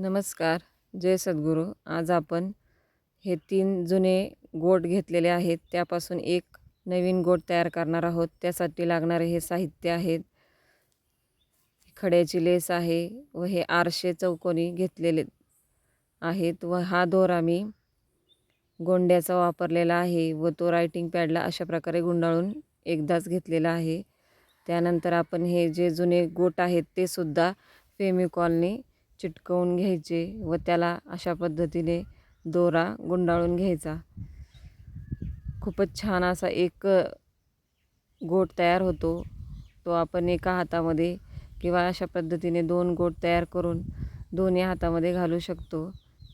नमस्कार. जय सद्गुरू. आज आपण हे तीन जुने गोट घेतलेले आहेत. त्यापासून एक नवीन गोट तयार करणार आहोत. त्यासाठी लागणारे हे साहित्य आहेत खड्याची लेस आहे व हे आरशे चौकोनी घेतलेले आहेत व हा दोरा मी गोंड्याचा वापरलेला आहे व तो रायटिंग पॅडला अशा प्रकारे गुंडाळून एकदाच घेतलेला आहे. त्यानंतर आपण हे जे जुने गोट आहेत ते सुद्धा फेमिकॉलने चिटकवून घ्यायचे व त्याला अशा पद्धतीने दोरा गुंडाळून घ्यायचा. खूपच छान असा एक गोट तयार होतो. तो आपण एका हातामध्ये किंवा अशा पद्धतीने दोन गोट तयार करून दोन्ही हातामध्ये घालू शकतो.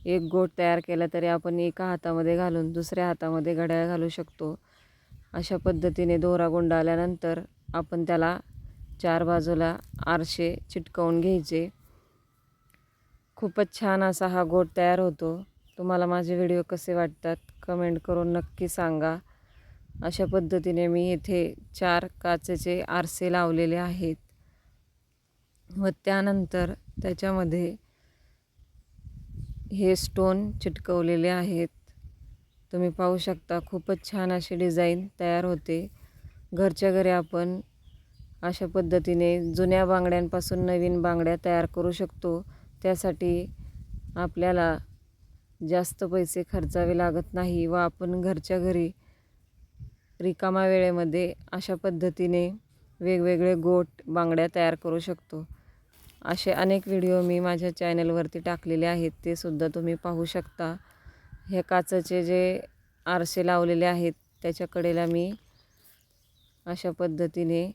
एक गोट तयार केला तरी आपण एका हातामध्ये घालून दुसऱ्या हातामध्ये घड्याळ घालू शकतो. अशा पद्धतीने दोरा गुंडाळल्यानंतर आपण त्याला चार बाजूला आरशे चिटकवून घ्यायचे. खूपच छान असा हा गोट तयार होतो. तुम्हाला माझे व्हिडिओ कसे वाटतात कमेंट करून नक्की सांगा. अशा पद्धतीने मी येथे चार काचेचे आरसे लावलेले आहेत. व त्यानंतर त्याच्यामध्ये हे स्टोन चिटकवलेले आहेत. तुम्ही पाहू शकता खूपच छान अशी डिझाईन तयार होते. घरच्या घरी आपण अशा पद्धतीने जुन्या बांगड्यांपासून नवीन बांगड्या तयार करू शकतो. त्यासाठी आपल्याला जास्त पैसे खर्चावे लागत नाही व आपण घरच्या घरी रिकामा वेळेमध्ये अशा पद्धतीने वेगवेगळे गोट बांगड्या तयार करू शकतो. असे अनेक व्हिडिओ मी माझ्या चॅनलवरती टाकलेले आहेत. ते सुद्धा तुम्ही पाहू शकता. हे काचेचे जे आरसे लावलेले आहेत त्याच्या कडेला मी अशा पद्धतीने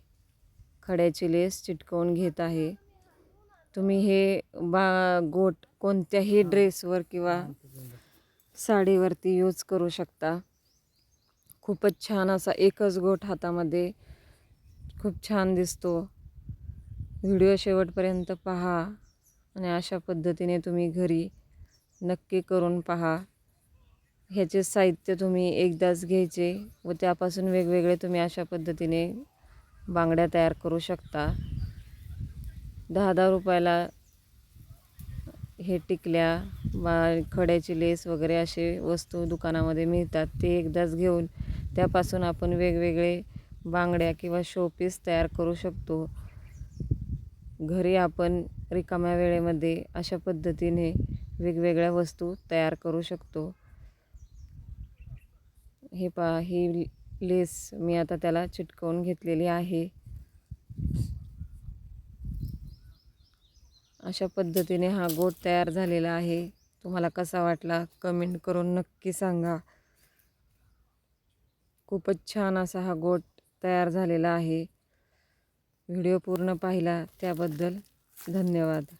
खड्याची लेस चिटकवून घेत आहे. तुम्ही हे बा गोट कोणत्याही ड्रेसवर किंवा साडीवरती यूज करू शकता. खूपच छान असा एकच गोट हातामध्ये खूप छान दिसतो. व्हिडिओ शेवटपर्यंत पहा आणि अशा पद्धतीने तुम्ही घरी नक्की करून पहा. ह्याचे साहित्य तुम्ही एकदाच घ्यायचे व त्यापासून वेगवेगळे तुम्ही अशा पद्धतीने बांगड्या तयार करू शकता. दहा दहा रुपयाला हे टिकल्या बा खड्याची लेस वगैरे असे वस्तू दुकानामध्ये मिळतात. ते एकदाच घेऊन त्यापासून आपण वेगवेगळे बांगड्या किंवा शोपीस तयार करू शकतो. घरी आपण रिकाम्या वेळेमध्ये अशा पद्धतीने वेगवेगळ्या वस्तू तयार करू शकतो. हे पा ही लेस मी आता त्याला चिटकवून घेतलेली आहे. अशा पद्धतीने हा गोट तयार झालेला आहे. तुम्हाला कसा वाटला कमेंट करून नक्की सांगा. खूपच छान असा हा गोट तयार झालेला आहे. व्हिडिओ पूर्ण पाहिला त्याबद्दल धन्यवाद.